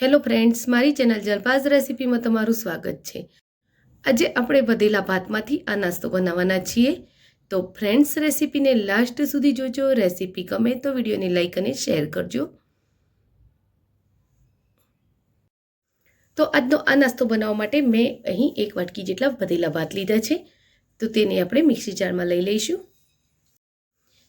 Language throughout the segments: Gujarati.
હેલો ફ્રેન્ડ્સ, મારી ચેનલ જલપાઝ રેસિપીમાં તમારું સ્વાગત છે. આજે આપણે વધેલા ભાતમાંથી આ નાસ્તો બનાવવાના છીએ. તો ફ્રેન્ડ્સ, રેસીપીને લાસ્ટ સુધી જોજો. રેસીપી ગમે તો વિડીયોને લાઇક અને શેર કરજો. તો આજનો આ નાસ્તો બનાવવા માટે મેં અહીં એક વાટકી જેટલા વધેલા ભાત લીધા છે. તો તેને આપણે મિક્સી જારમાં લઈ લઈશું.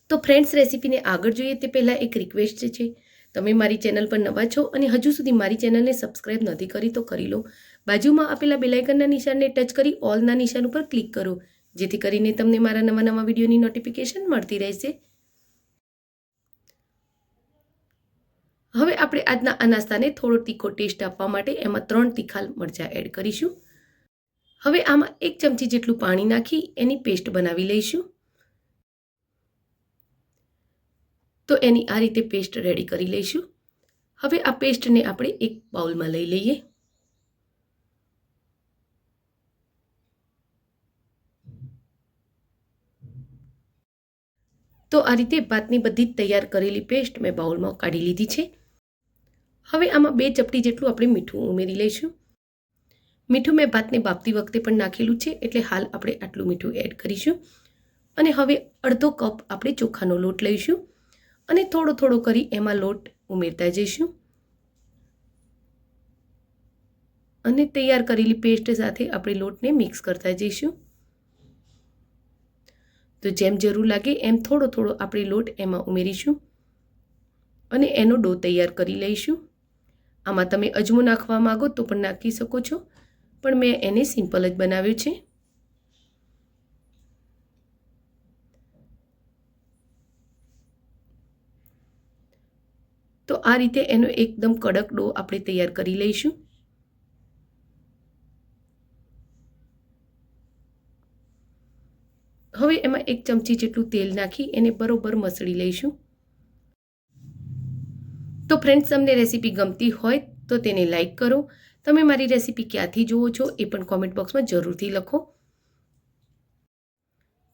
તો ફ્રેન્ડ્સ, રેસીપીને આગળ જોઈએ તે પહેલાં એક રિક્વેસ્ટ છે. તમે મારી ચેનલ પર નવા છો અને હજુ સુધી મારી ચેનલને સબસ્ક્રાઇબ નથી કરી તો કરી લો. બાજુમાં આપેલા બેલાઇકનના નિશાનને ટચ કરી ઓલના નિશાન ઉપર ક્લિક કરો, જેથી કરીને તમને મારા નવા નવા વિડીયોની નોટિફિકેશન મળતી રહેશે. હવે આપણે આજના આ નાસ્તાને થોડો તીખો ટેસ્ટ આપવા માટે એમાં ત્રણ તીખા મરચાં એડ કરીશું. હવે આમાં એક ચમચી જેટલું પાણી નાખી એની પેસ્ટ બનાવી લઈશું. તો એની આ રીતે પેસ્ટ રેડી કરી લઈશું. હવે આ પેસ્ટને આપણે એક બાઉલમાં લઈ લઈએ. તો આ રીતે ભાતની બધી જ તૈયાર કરેલી પેસ્ટ મેં બાઉલમાં કાઢી લીધી છે. હવે આમાં બે ચપટી જેટલું આપણે મીઠું ઉમેરી લઈશું. મીઠું મેં ભાતને બાફતી વખતે પણ નાખેલું છે, એટલે હાલ આપણે આટલું મીઠું એડ કરીશું. અને હવે અડધો કપ આપણે ચોખાનો લોટ લઈશું. અને થોડો થોડો કરી એમાં લોટ ઉમેરતા જઈશું. અને તૈયાર કરેલી પેસ્ટ સાથે આપણે લોટને મિક્સ કરતા જઈશું. તો જેમ જરૂર લાગે એમ થોડો થોડો આપણે લોટ એમાં ઉમેરીશું. અને એનો ડો તૈયાર કરી લઈશું. આમાં તમે અજમો નાખવા માગો તો પણ નાખી શકો છો. પણ મેં એને સિમ્પલ જ બનાવ્યું છે. તો આ રીતે એનો એકદમ કડક ડો આપણે તૈયાર કરી લઈશું. હવે એમાં એક ચમચી જેટલું તેલ નાખી એને બરોબર મસળી લઈશું. તો ફ્રેન્ડ્સ, તમને રેસીપી ગમતી હોય તો તેને લાઈક કરો. તમે મારી રેસીપી ક્યાંથી જુઓ છો એ પણ કોમેન્ટ બોક્સમાં જરૂરથી લખો.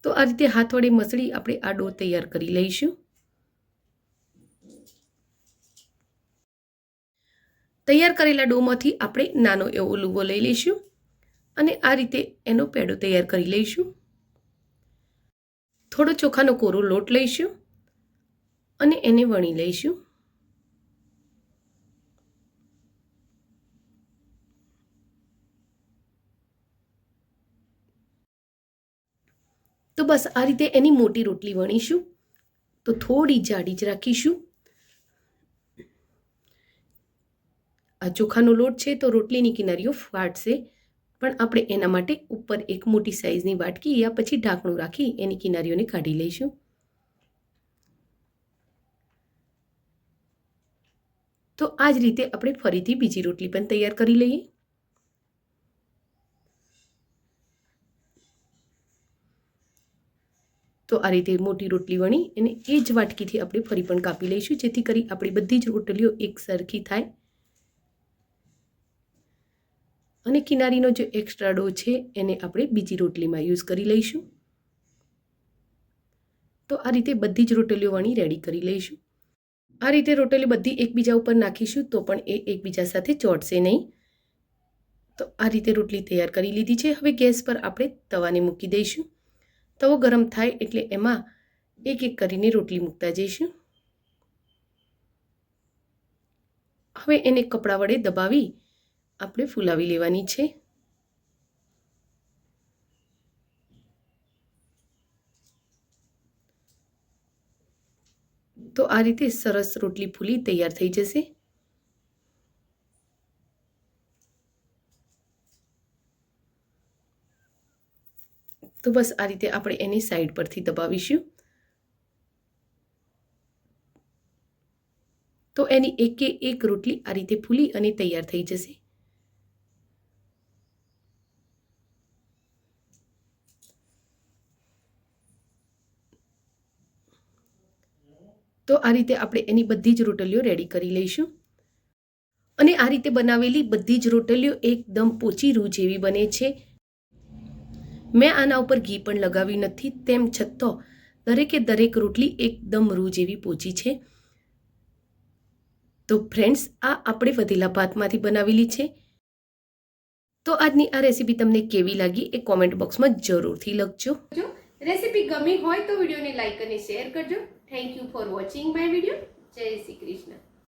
તો આ રીતે હાથ વડે મસળી આપણે આ ડો તૈયાર કરી લઈશું. તૈયાર કરેલા ડોમાંથી આપણે નાનો એવો લુવો લઈ લઈશું અને આ રીતે એનો પેડો તૈયાર કરી લઈશું. થોડો ચોખાનો કોરો લોટ લઈશું અને એને વણી લઈશું. તો બસ આ રીતે એની મોટી રોટલી વણીશું. તો થોડી જાડી જ રાખીશું. આ ચોખાનો લોટ છે તો રોટલીની કિનારીઓ ફાટશે. પણ આપણે એના માટે ઉપર એક મોટી સાઇઝની વાટકી યા પછી ઢાંકણું રાખી એની કિનારીઓને કાઢી લઈશું. તો આ જ રીતે આપણે ફરીથી બીજી રોટલી પણ તૈયાર કરી લઈએ. તો આ રીતે મોટી રોટલી વણી અને એ જ વાટકીથી આપણે ફરી પણ કાપી લઈશું, જેથી કરી આપણી બધી જ રોટલીઓ એક સરખી થાય. અને કિનારીનો જે એક્સ્ટ્રા ડો છે એને આપણે બીજી રોટલીમાં યુઝ કરી લઈશું. તો આ રીતે બધી જ રોટલીઓ વણી રેડી કરી લઈશું. આ રીતે રોટલી બધી એકબીજા ઉપર નાખીશું તો પણ એ એકબીજા સાથે ચોટશે નહીં. તો આ રીતે રોટલી તૈયાર કરી લીધી છે. હવે ગેસ પર આપણે તવાને મૂકી દઈશું. તવો ગરમ થાય એટલે એમાં એક એક કરીને રોટલી મૂકતા જઈશું. હવે એને કપડા વડે દબાવી આપણે ફૂલાવી લેવાની છે. તો આ રીતે સરસ રોટલી ફૂલી તૈયાર થઈ જશે. તો બસ આ રીતે આપણે એની સાઈડ પરથી દબાવીશું. તો એની એકે એક રોટલી આ રીતે ફૂલી અને તૈયાર થઈ જશે. તો આ રીતે આપણે એની બધી જ રોટલીઓ રેડી કરી લઈશું. અને આ રીતે બનાવેલી બધી જ રોટલીઓ એકદમ પોચી રૂ જેવી બને છે. મેં આના ઉપર ઘી પણ લગાવ્યું નથી, તેમ છતાં દરેકે દરેક રોટલી એકદમ રૂ જેવી પોચી છે. તો ફ્રેન્ડ્સ આ આપણે વધેલા ભાતમાંથી બનાવેલી છે. તો આજની આ રેસીપી તમને કેવી લાગી એ કોમેન્ટ બોક્સમાં જરૂરથી લખજો. રેસીપી ગમી હોય તો વિડીયોને લાઈક અને શેર કરજો. Thank you for watching my video જય શ્રી કૃષ્ણ